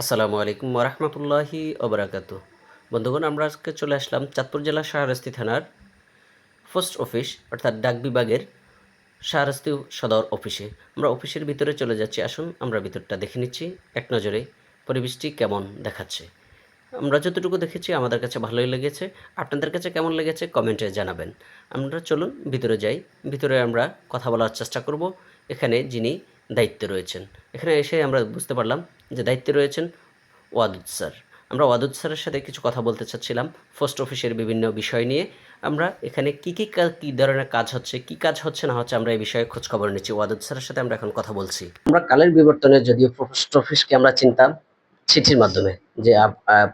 আসসালামু আলাইকুম ওরহমতুল্লাহি ওবরাকাতু বন্ধুগণ, আমরা আজকে চলে আসলাম চাঁদপুর জেলার শাহরাস্তি থানার পোস্ট অফিস, অর্থাৎ ডাক বিভাগের শাহরাস্তি সদর অফিসে। আমরা অফিসের ভিতরে চলে যাচ্ছি। আসুন, আমরা ভিতরটা দেখে নিচ্ছি। এক নজরে পরিবেশটি কেমন দেখাচ্ছে। আমরা যতটুকু দেখেছি, আমাদের কাছে ভালোই লেগেছে। আপনাদের কাছে কেমন লেগেছে, কমেন্টে জানাবেন। আমরা চলুন, ভিতরে যাই। ভিতরে আমরা কথা বলার চেষ্টা করব। এখানে যিনি দায়িত্বে রয়েছেন। এখানে এসে আমরা বুঝতে পারলাম যে দায়িত্বে রয়েছেন ওয়াদুদ স্যার। আমরা ওয়াদুদ স্যারের সাথে কিছু কথা বলতে চাচ্ছিলাম, পোস্ট অফিসের বিভিন্ন বিষয় নিয়ে। আমরা এখানে কী কী কাজ কী ধরনের কাজ হচ্ছে, কী কাজ হচ্ছে না হচ্ছে আমরা এই বিষয়ে খোঁজ খবর নিচ্ছি। ওয়াদুদ স্যারের সাথে আমরা এখন কথা বলছি। আমরা কালের বিবর্তনে যদিও পোস্ট অফিসকে আমরা চিনতাম চিঠির মাধ্যমে যে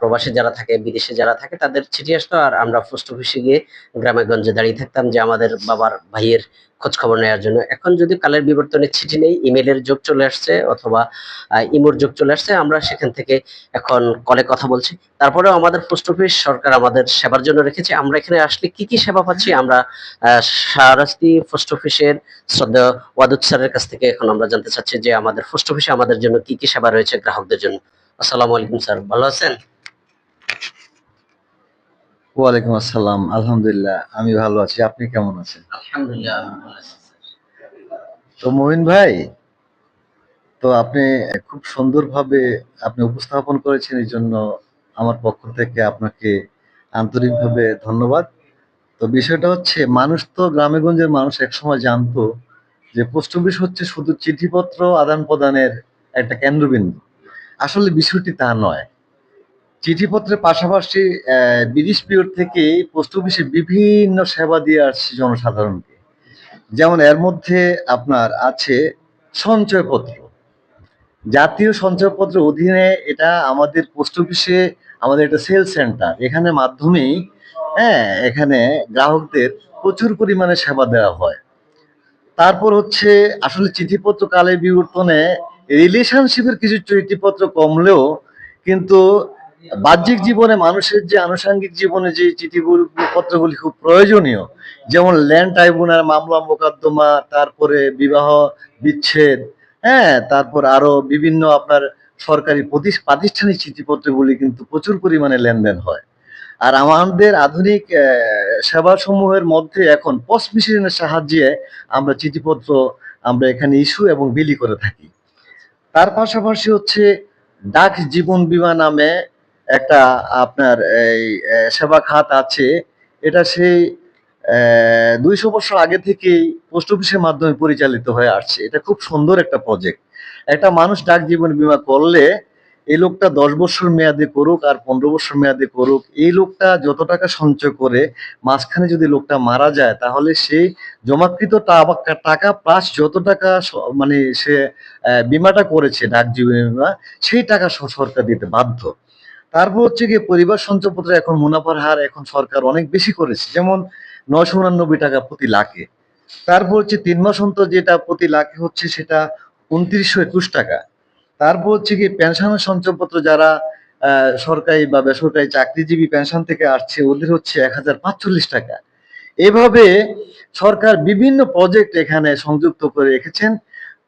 প্রবাসে যারা থাকে, বিদেশে যারা থাকে, তাদের চিঠি আসতো আর আমরা পোস্ট অফিসে গিয়ে গ্রামে গঞ্জে দাঁড়িয়ে থাকতাম যে আমাদের বাবার, ভাইয়ের খোঁজ খবর নেওয়ার জন্য। এখন যদি কালের বিবর্তনের চিঠি নেই, ইমেলের যোগ চলে আসছে অথবা ইমোর যোগ চলে আসছে, আমরা সেখান থেকে এখন কলে কথা বলছি। তারপরেও আমাদের পোস্ট অফিস সরকার আমাদের সেবার জন্য রেখেছে। আমরা এখানে আসলে কি কি সেবা পাচ্ছি, আমরা শাহরাস্তি পোস্ট অফিসের শ্রদ্ধা ওয়াদুদ স্যারের কাছ থেকে এখন আমরা জানতে চাচ্ছি যে আমাদের পোস্ট অফিসে আমাদের জন্য কি কি সেবা রয়েছে গ্রাহকদের জন্য। আসসালামু আলাইকুম স্যার। ভালো আছেন? ওয়ালাইকুম আসসালাম। আলহামদুলিল্লাহ আমি ভালো আছি। আপনি কেমন আছেন? আলহামদুলিল্লাহ তো মমিন ভাই তো আপনি খুব সুন্দরভাবে আপনি উপস্থাপন করেছেন এই জন্য আমার পক্ষ থেকে আপনাকে আন্তরিকভাবে ধন্যবাদ। তো বিষয়টা হচ্ছে মানুষ তো গ্রামে গঞ্জের মানুষ একসময় জানতো যে পোস্ট অফিস হচ্ছে শুধু চিঠিপত্র আদান প্রদানের একটা কেন্দ্রবিন্দু। আসলে বিষয়টি তা নয়। চিঠিপত্রের পাশাপাশি বিদেশ পিরিয়ড থেকে পোস্ট অফিসে বিভিন্ন সেবা দিয়ে আসছে জনসাধারণকে। যেমন এর মধ্যে আপনার আছে সঞ্চয়পত্র। জাতীয় সঞ্চয়পত্রের অধীনে এটা আমাদের পোস্ট অফিসে, আমাদের একটা সেল সেন্টার। এখানে মাধ্যমেই হ্যাঁ এখানে গ্রাহকদের প্রচুর পরিমাণে সেবা দেওয়া হয়। তারপর হচ্ছে, আসলে চিঠিপত্র কালে বিবর্তনে রিলেশনশিপের কিছু চিঠিপত্র কমলেও কিন্তু বাহ্যিক জীবনে মানুষের যে আনুষঙ্গিক জীবনে যে চিঠিগুলো পত্রগুলি খুব প্রয়োজনীয়, যেমন ল্যান্ড ট্রাইব্যুনাল, মামলা মোকদ্দমা, তারপরে বিবাহ বিচ্ছেদ হ্যাঁ তারপর আরও বিভিন্ন আপনার সরকারি প্রতিষ- প্রাতিষ্ঠানিক চিঠিপত্রগুলি কিন্তু প্রচুর পরিমাণে লেনদেন হয়। আর আমাদের আধুনিক সেবা সমূহের মধ্যে এখন পোস্ট মেশিনের সাহায্যে আমরা চিঠিপত্র আমরা এখানে ইস্যু এবং বিলি করে থাকি। তার পাশাপাশি হচ্ছে ডাক জীবন বিমা নামে একটা আপনার এই সেবা খাত আছে। এটা সেই দুইশো বছর আগে থেকেই পোস্ট অফিসের মাধ্যমে পরিচালিত হয়ে আসছে। এটা খুব সুন্দর একটা প্রজেক্ট একটা মানুষ ডাক জীবন বিমা করলে এই লোকটা দশ বছর মেয়াদে করুক আর পনেরো বছর মেয়াদে করুক, এই লোকটা যত টাকা সঞ্চয় করে মাঝখানে যদি লোকটা মারা যায়, তাহলে সেই জমাকৃত টাকা প্লাস যত টাকা স- মানে সে বিমাটা করেছে ডাক জীবন বিমা সেই টাকা স- সরকার দিতে বাধ্য। তারপর হচ্ছে গিয়ে পরিবার সঞ্চয়পত্র এখন মুনাফার হার এখন সরকার অনেক বেশি করেছে, যেমন নয়শো উনানব্বই টাকা প্রতি লাখে। তারপর হচ্ছে তিন মাস অন্তর যেটা প্রতি লাখে হচ্ছে সেটা উনত্রিশশো একুশ টাকা। তারপর হচ্ছে কি পেনশনের সঞ্চয়পত্র যারা সরকারি বা বেসরকারি চাকরিজীবী পেনশন থেকে আসছে, ওদের হচ্ছে এক হাজার পাঁচচল্লিশ টাকা। এভাবে সরকার বিভিন্ন প্রজেক্ট এখানে সংযুক্ত করে রেখেছেন।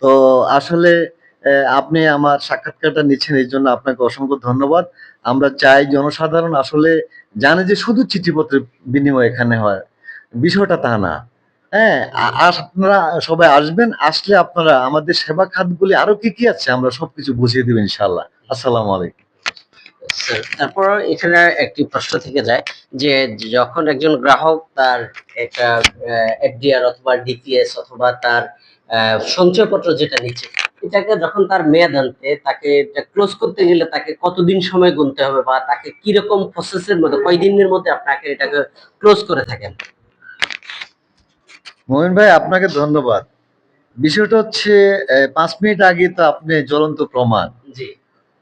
তো আসলে আপনি আমার সাক্ষাৎকারটা নিচ্ছেন এই জন্য আপনাকে অসংখ্য ধন্যবাদ। আমরা চাই জনসাধারণ আসলে জানে যে শুধু চিঠিপত্রের বিনিময় এখানে হয়। বিষয়টা তা না। হ্যাঁ আপনারা সবাই আসবেন, আসলে আপনারা আমাদের সেবা খাতগুলি আরও কি কি আছে আমরা সবকিছু বুঝিয়ে দেবেন ইনশাল্লাহ আসসালামু আলাইকুম। তারপর এখানে একটি প্রশ্ন থেকে যায় যে যখন একজন গ্রাহক তার একটা এফডিআর অথবা ডিপিএস অথবা তার সঞ্চয়পত্র যেটা নিচ্ছে, এটাকে যখন তার মেয়াদ আনতে তাকে ক্লোজ করতে গেলে তাকে কতদিন সময় গুনতে হবে বা তাকে কীরকম প্রসেসের মধ্যে, কয়দিনের মধ্যে আপনাকে এটাকে ক্লোজ করে থাকেন? মোমিন ভাই আপনাকে ধন্যবাদ। বিষয়টা হচ্ছে পাঁচ মিনিট আগে তো আপনি জ্বলন্ত প্রমাণ।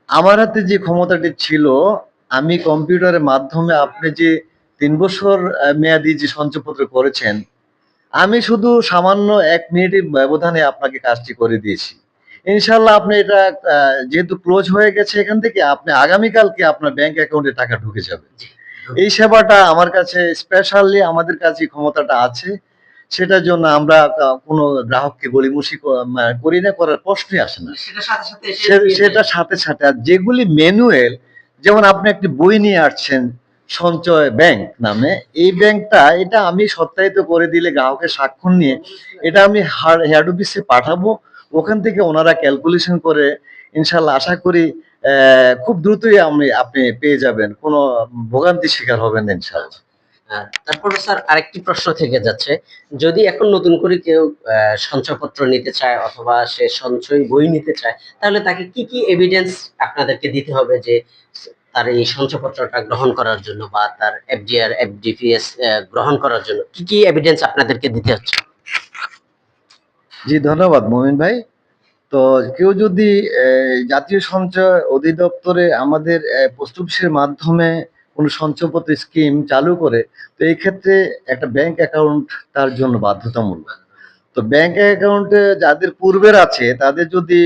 আমার হাতে যে ক্ষমতাটি ছিল আমি কম্পিউটারের মাধ্যমে আপনি যে তিন বছর মেয়াদি যে সঞ্চয়পত্র করেছেন আমি শুধু সামান্য এক মিনিটের ব্যবধানে আপনাকে কাজটি করে দিয়েছি। ইনশাল্লাহ আপনি এটা যেহেতু ক্লোজ হয়ে গেছে এখান থেকে আপনি আগামীকালকে আপনার ব্যাংক অ্যাকাউন্টে টাকা ঢুকে যাবে। এই সেবাটা আমার কাছে স্পেশালি আমাদের কাছে ক্ষমতাটা আছে। সেটার জন্য আমরা কোনো গ্রাহককে মানে করি না করার প্রশ্নই আসে না। সেটা সাথে সাথে আর যেগুলি ম্যানুয়াল যেমন আপনি একটি বই নিয়ে আসছেন সঞ্চয় ব্যাংক নামে এই ব্যাংকটা এটা আমি সত্যায়িত করে দিলে গ্রাহকের স্বাক্ষর নিয়ে এটা আমি হেড অফিসে পাঠাবো ওখান থেকে ওনারা ক্যালকুলেশন করে ইনশাল্লাহ আশা করি আহ, খুব দ্রুতই আমি আপনি পেয়ে যাবেন কোনো ভোগান্তি শিকার হবেন না ইনশাল্লাহ। তারপরে স্যার আরেকটি প্রশ্ন থেকে যাচ্ছে, যদি এখন নতুন করে কেউ সঞ্চয়পত্র নিতে চায় অথবা সে সঞ্চয় বই নিতে চায়, তাহলে তাকে কি কি এভিডেন্স আপনাদেরকে দিতে হবে যে তার এই সঞ্চয়পত্রটা গ্রহণ করার জন্য বা তার এফডিআর এফডিপিএস গ্রহণ করার জন্য কি কি এভিডেন্স আপনাদেরকে দিতে হচ্ছে? জি, ধন্যবাদ মমিন ভাই। তো কেউ যদি জাতীয় সঞ্চয় অধিদপ্তরে আমাদের পোস্ট অফিসের মাধ্যমে কোনো সঞ্চয়পত্র স্কিম চালু করে, তো এই ক্ষেত্রে একটা ব্যাংক অ্যাকাউন্ট তার জন্য বাধ্যতামূলক। তো ব্যাংক অ্যাকাউন্টে যাদের পূর্বের আছে, তাদের যদি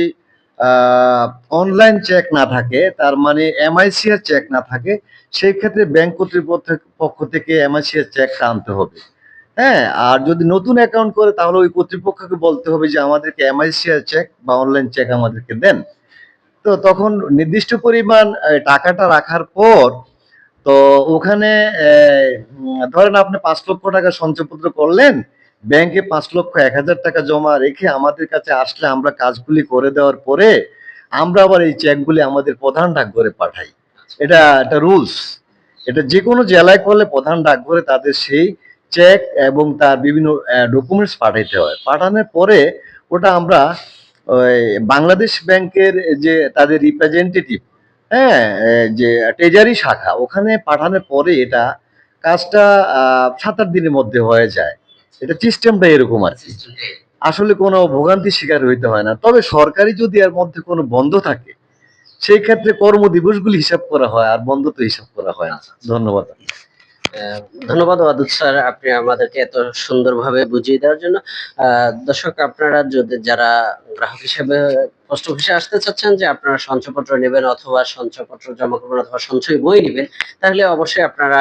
অনলাইন চেক না থাকে, তার মানে এমআইসি এমআইসিআর চেক না থাকে, সেই ক্ষেত্রে ব্যাংক কর্তৃপক্ষ, পক্ষ থেকে এমআইসিআর চেকটা আনতে হবে। হ্যাঁ আর যদি নতুন অ্যাকাউন্ট করে, তাহলে ওই কর্তৃপক্ষকে বলতে হবে যে, আমাদেরকে এমআইসিআর চেক বা অনলাইন চেক আমাদেরকে দেন। তো তখন নির্দিষ্ট পরিমাণ টাকাটা রাখার পর তো ওখানে ধরেন আপনি পাঁচ লক্ষ টাকা সঞ্চয়পত্র করলেন, ব্যাংকে পাঁচ লক্ষ এক হাজার টাকা জমা রেখে আমাদের কাছে আসলে আমরা কাজগুলি করে দেওয়ার পরে আমরা আবার এই চেকগুলি আমাদের প্রধান ডাকঘরে পাঠাই। এটা একটা রুলস। এটা যে কোনো জেলায় করলে প্রধান ডাকঘরে তাদের সেই চেক এবং তার বিভিন্ন ডকুমেন্টস পাঠাইতে হয়। পাঠানোর পরে ওটা আমরা বাংলাদেশ ব্যাংকের যে তাদের রিপ্রেজেন্টেটিভ হ্যাঁ যে ট্রেজারি শাখা, ওখানে পাঠানোর পরে এটা কাজটা সাত আট দিনের মধ্যে হয়ে যায়। এটা সিস্টেমটা এরকম আর কি। আসলে কোনো ভোগান্তি শিকার হইতে হয় না। তবে সরকারি যদি এর মধ্যে কোনো বন্ধ থাকে, সেই ক্ষেত্রে কর্মদিবসগুলি হিসাব করা হয় আর বন্ধ তো হিসাব করা হয় না। ধন্যবাদ। ধন্যবাদ স্যার, আপনি আমাদেরকে এত সুন্দরভাবে বুঝিয়ে দেওয়ার জন্য। দর্শক, আপনারা যদি যারা গ্রাহক হিসেবে, পোস্ট অফিসে আসতে চাচ্ছেন যে আপনারা সঞ্চয়পত্র নেবেন অথবা সঞ্চয়পত্র জমা করবেন অথবা সঞ্চয় বই নেবেন, তাহলে অবশ্যই আপনারা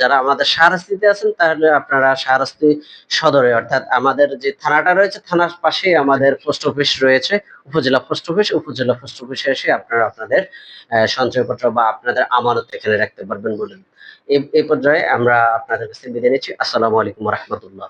যারা আমাদের শাহরাস্তিতে আছেন, তাহলে আপনারা শাহরাস্তি সদরে, অর্থাৎ আমাদের যে থানাটা রয়েছে, থানার পাশেই আমাদের পোস্ট অফিস রয়েছে, উপজেলা পোস্ট অফিস। উপজেলা পোস্ট অফিসে এসে আপনারা আপনাদের সঞ্চয়পত্র বা আপনাদের আমানত এখানে রাখতে পারবেন বলে এই পর্যায়ে আমরা আপনাদের কাছে বিদায় নিচ্ছি। আসসালামু আলাইকুম রহমতুল্লাহ।